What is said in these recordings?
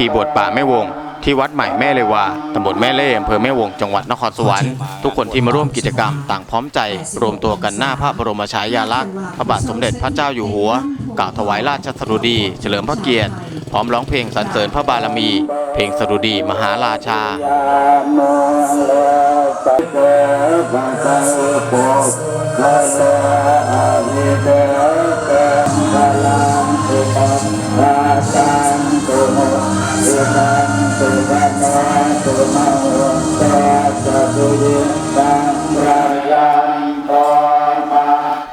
ธีบวชป่าแม่วง ที่วัดใหม่แม่เลวาตำบลแม่เล่อำเภอแม่วงจังหวัดนครสวรรค์ ทุกคนที่มาร่วมกิจกรรมต่างพร้อมใจ รวมตัวกันหน้าพระบรมฉายาลักษณ์พระบาทสมเด็จพระเจ้าอยู่หัว กล่าวถวายราชสดุดี เฉลิมพระเกียรติ พร้อมร้องเพลงสรรเสริญพระบารมี เพลงสดุดีมหาราชา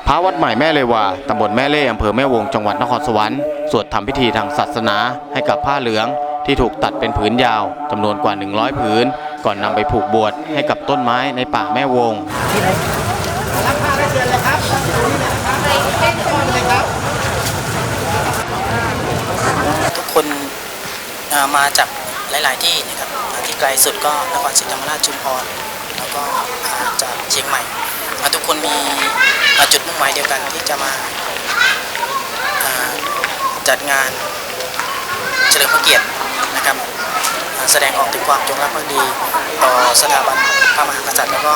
พระวัดใหม่แม่เลวาตำบลแม่เล่อำเภอแม่วงจังหวัดนครสวรรค์สวดทำพิธีทางศาสนาให้กับผ้าเหลืองที่ถูกตัดเป็นผืนยาวจำนวนกว่า 100 ผืน ก่อนนำไปผูกบวชให้กับต้นไม้ในป่าแม่วงทุกคนเอ่อ มาจากหลาย ๆ ที่นะครับที่ไกลสุดก็นครศรีธรรมราชชุมพรแล้วก็าจากเชียงใหม่อ่าทุกคนมีจุดมุ่งหมายเดียวกันที่จะมาาจัดงานเฉลิมพระเกียรตินะครับ แสดงออกถึงความจงรักภักดีต่อสถาบันพระมหากษัตริย์แล้วก็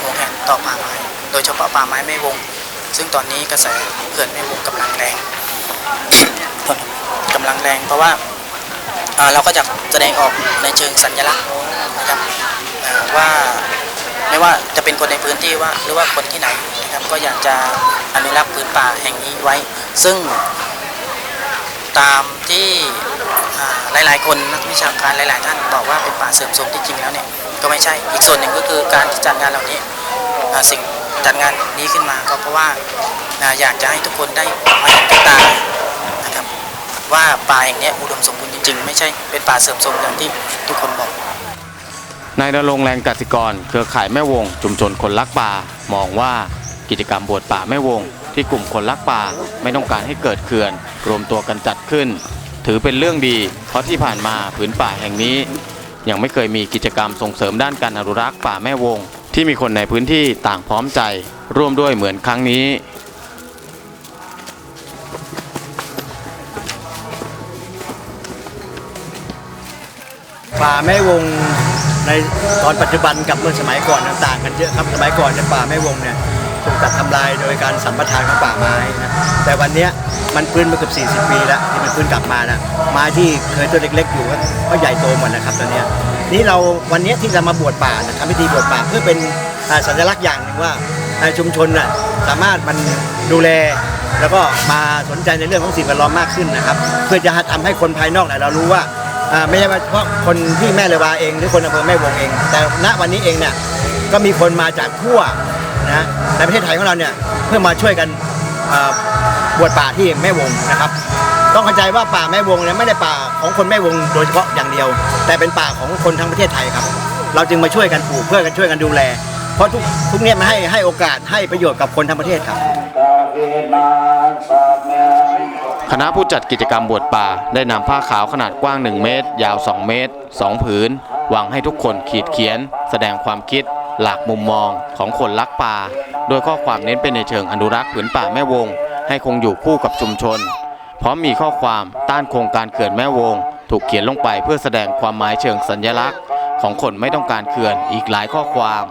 หวงแหนต่อป่าไม้ โดยเฉพาะป่าไม้แม่วง ซึ่งตอนนี้กระแสเขื่อนแม่วงกำลังแรงกำลังแรงเพราะว่า เราก็จะแสดงออกในเชิงสัญลักษณ์นะครับว่าไม่ว่าจะเป็นคนในพื้นที่ว่าหรือว่าคนที่ไหนนะครับก็อยากจะอนุรักษ์พื้นป่าแห่งนี้ไว้ ซึ่งตามที่หลาย ๆ คนนักวิชาการหลาย ๆ ท่านบอกว่าเป็นป่าเสื่อมโทรมที่จริงแล้วเนี่ยก็ไม่ใช่อีกส่วนหนึ่งก็คือการจัดงานเหล่านี้สิ่งจัดงานนี้ขึ้นมาก็เพราะว่าอยากจะให้ทุกคนได้มาเห็นตานะครับว่าป่าอย่งนี้อุดมสม จริง ไม่ใช่เป็นป่าเสื่อมโทรมอย่างที่ทุกคนบอกนายนรงค์แรงกสิกร เครือข่ายแม่วง ชุมชนคนรักป่า มองว่ากิจกรรมบวชป่าแม่วง ที่กลุ่มคนรักป่าไม่ต้องการให้เกิดเขื่อน รวมตัวกันจัดขึ้น ถือเป็นเรื่องดี เพราะที่ผ่านมาผืนป่าแห่งนี้ ยังไม่เคยมีกิจกรรมส่งเสริมด้านการอนุรักษ์ป่าแม่วง ที่มีคนในพื้นที่ต่างพร้อมใจ ร่วมด้วยเหมือนครั้งนี้ ป่าแม่วงในตอนปัจจุบันกับเมื่อสมัยก่อนต่างกันเยอะครับสมัยก่อนเนี่ยป่าแม่วงเนี่ยถูกตัดทำลายโดยการสัมปทานของป่าไม้นะแต่วันนี้มันพื้นมาเกือบ40 ปีแล้วที่มันพื้นกลับมานะไม้ที่เคยตัวเล็ก ๆ อยู่ก็ใหญ่โตหมดนะครับตอนนี้นี่เราวันนี้ที่เรามาบวชป่านะทำพิธีบวชป่าเพื่อเป็นสัญลักษณ์อย่างหนึ่งว่าชุมชนน่ะสามารถมันดูแลแล้วก็มาสนใจในเรื่องของสิ่งแวดล้อมมากขึ้นนะครับ เพื่อจะทำให้คนภายนอกเนี่ยเรารู้ว่า ไม่ใช่เฉพาะคนที่แม่เลวาเอง หรือคนอำเภอแม่วงเอง แต่ณวันนี้เองเนี่ยก็มีคนมาจากทั่วนะในประเทศไทยของเราเนี่ยเพื่อมาช่วยกันบวชป่าที่แม่วงนะครับ ต้องเข้าใจว่าป่าแม่วงเนี่ยไม่ได้ป่าของคนแม่วงโดยเฉพาะอย่างเดียว แต่เป็นป่าของคนทั้งประเทศไทยครับ เราจึงมาช่วยกันปลูกเพื่อกันช่วยกันดูแล เพราะทุกทุกเนี่ยมันให้ให้โอกาสให้ประโยชน์กับคนทั้งประเทศครับ คณะผู้จัดกิจกรรมบวชป่า ได้นำผ้าขาวขนาดกว้าง 1 เมตร ยาว 2 เมตร 2 ผืนวางให้ทุกคนขีดเขียน แสดงความคิด หลากมุมมองของคนรักป่า โดยข้อความเน้นเป็นในเชิงอนุรักษ์ผืนป่าแม่วง ให้คงอยู่คู่กับชุมชน พร้อมมีข้อความต้านโครงการเขื่อนแม่วง ถูกเขียนลงไปเพื่อแสดงความหมายเชิงสัญลักษณ์ ของคนไม่ต้องการเขื่อนอีกหลายข้อความ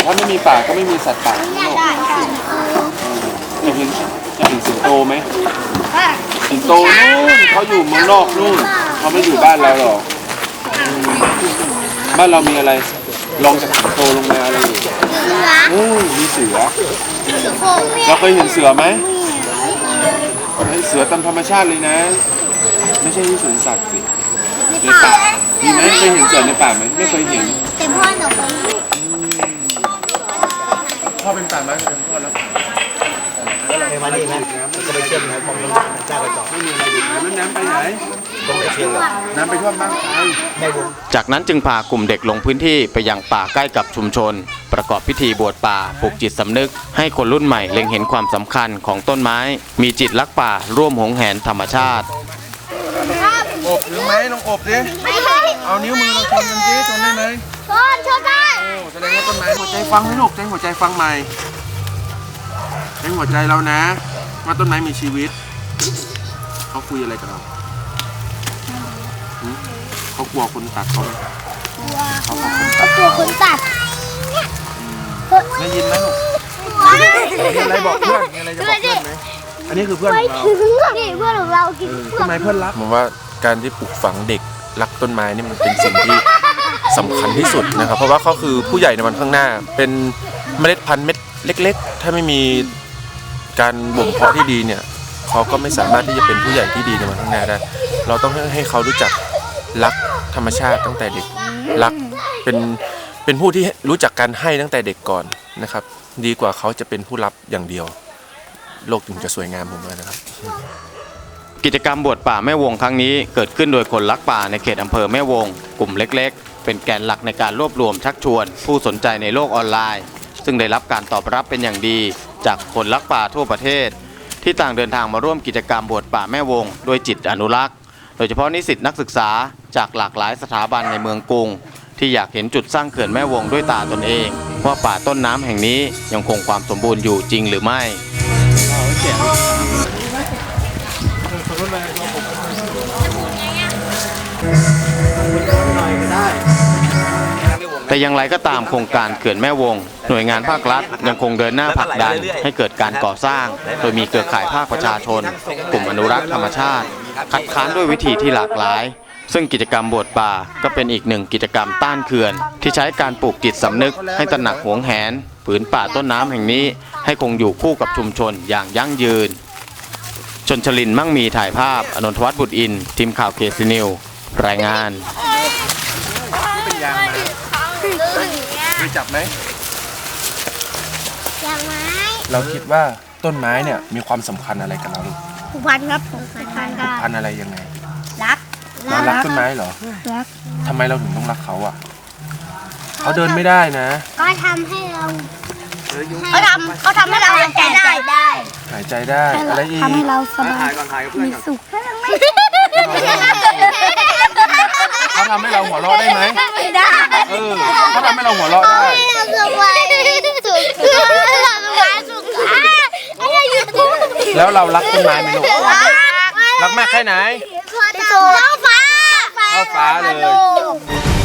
แต่ถ้าไม่มีป่าก็ไม่มีสัตว์ป่าทั้งโลกอยากเห็นอยากเห็นสิงโตไหมสิงโตนู่นเขาอยู่เมืองนอกนู่นเขาไม่อยู่บ้านเราหรอกบ้านเรามีอะไรลองจากสิงโตลงมาอะไรอยู่อืมมีเสือเราเคยเห็นเสือไหมเฮ้ยเสือตามธรรมชาติเลยนะ ไม่ใช่ที่สวนสัตว์สิในป่ามีไหมเคยเห็นเสือในป่าไหมไม่เคยเห็นแต่พ่อหนูเคย พ่อเป็นป่าไม้เป็นพ่อแล้วในวันนี้นะจะไปเชื่อมของเจ้าไปต่อไม่มีอะไรอยู่น้ำน้ำไปไหนตรงไปเชื่อมน้ำไปท่วมบ้านใครแม่วงจากนั้นจึงพากลุ่มเด็กลงพื้นที่ไปยังป่าใกล้กับชุมชน ประกอบพิธีบวชป่าปลูกจิตสำนึก ให้คนรุ่นใหม่เล็งเห็นความสำคัญของต้นไม้ มีจิตรักป่าร่วมหงแหนธรรมชาติอบหรือไหมลองอบดิเอานิ้วมือลองชนกันสิชนได้ไหมพ่อชนได้ แสดงว่าต้นไม้หัวใจฟังไหมลูกใจหัวใจฟังใหม่ใจหัวใจเรานะ ว่าต้นไม้มีชีวิต เขาคุยอะไรกับเราหืมเขากลัวคนตัดเขาไหมเขากลัวคนตัดตัวคนตัดได้ยินไหมลูกมีอะไรบอกเพื่อนมีอะไรจะบอกเพื่อนไหมอันนี้คือเพื่อนของเรานี่เพื่อนของเรากินต้นไม้เพื่อนรัก ผมว่าการที่ปลูกฝังเด็กรักต้นไม้นี่มันเป็นสิ่งที่ สำคัญที่สุดนะครับ เพราะว่าเขาคือผู้ใหญ่ในวันข้างหน้า เป็นเมล็ดพันธุ์เม็ดเล็ก ๆ ถ้าไม่มีการบ่มเพาะที่ดีเนี่ยเขาก็ไม่สามารถที่จะเป็นผู้ใหญ่ที่ดีในวันข้างหน้าได้ เราต้องให้เขารู้จักรักธรรมชาติตั้งแต่เด็กรักเป็นเป็นผู้ที่รู้จักการให้ตั้งแต่เด็กก่อนนะครับ ดีกว่าเขาจะเป็นผู้รับอย่างเดียว โลกถึงจะสวยงามผมว่านะครับ กิจกรรมบวชป่าแม่วงครั้งนี้เกิดขึ้นโดยคนรักป่าในเขตอำเภอแม่วง กลุ่มเล็ก เป็นแกนหลักในการรวบรวมชักชวน ผู้สนใจในโลกออนไลน์ ซึ่งได้รับการตอบรับเป็นอย่างดี จากคนรักป่าทั่วประเทศ ที่ต่างเดินทางมาร่วมกิจกรรมบวชป่าแม่วงด้วยจิตอนุรักษ์ โดยเฉพาะนิสิตนักศึกษาจากหลากหลายสถาบันในเมืองกรุง ที่อยากเห็นจุดสร้างเขื่อนแม่วงด้วยตาตนเอง ว่าป่าต้นน้ำแห่งนี้ยังคงความสมบูรณ์อยู่จริงหรือไม่ แต่อย่างไรก็ตามโครงการเขื่อนแม่วง หน่วยงานภาครัฐยังคงเดินหน้าผลักดันให้เกิดการก่อสร้าง โดยมีเครือข่ายภาคประชาชน กลุ่มอนุรักษ์ธรรมชาติ คัดค้านด้วยวิธีที่หลากหลาย ซึ่งกิจกรรมบวชป่าก็เป็นอีกหนึ่งกิจกรรมต้านเขื่อน ที่ใช้การปลูกจิตสำนึก ให้ตระหนักหวงแหนผืนป่าต้นน้ำแห่งนี้ ให้คงอยู่คู่กับชุมชนอย่างยั่งยืน ชนชลินมั่งมีถ่ายภาพ อนนทวัฒน์บุตรอิน ทีมข่าวเคซีนิวรายงาน เป็นยางมาเคยจับไหมอย่างไม้เราคิดว่าต้นไม้เนี่ยมีความสำคัญอะไรกับเราลูกผูกพันครับผูกพันกัพันธุ์อะไรยังไง รักเรารักต้นไม้เหรอรักทำไมเราถึงต้องรักเขาอะเขาเดินไม่ได้นะ ก็ทำให้เราเขาทำเขาทำให้เราหายใจได้หายใจได้อะไรอีกทำให้เราสบายถ่ายก่อนถ่ายกับเพื่อนมีก่อนสุขเขา ทำให้เราหัวเราะได้ไหมไม่ได้เออเขาทำให้เราหัวเราะได้เราสบายสุขเราสบายสุขอะไรอยู่แล้วเรารักต้นไม้ไหมลูกรักมากแค่ไหนเข้าฟ้าเข้าฟ้าเลยย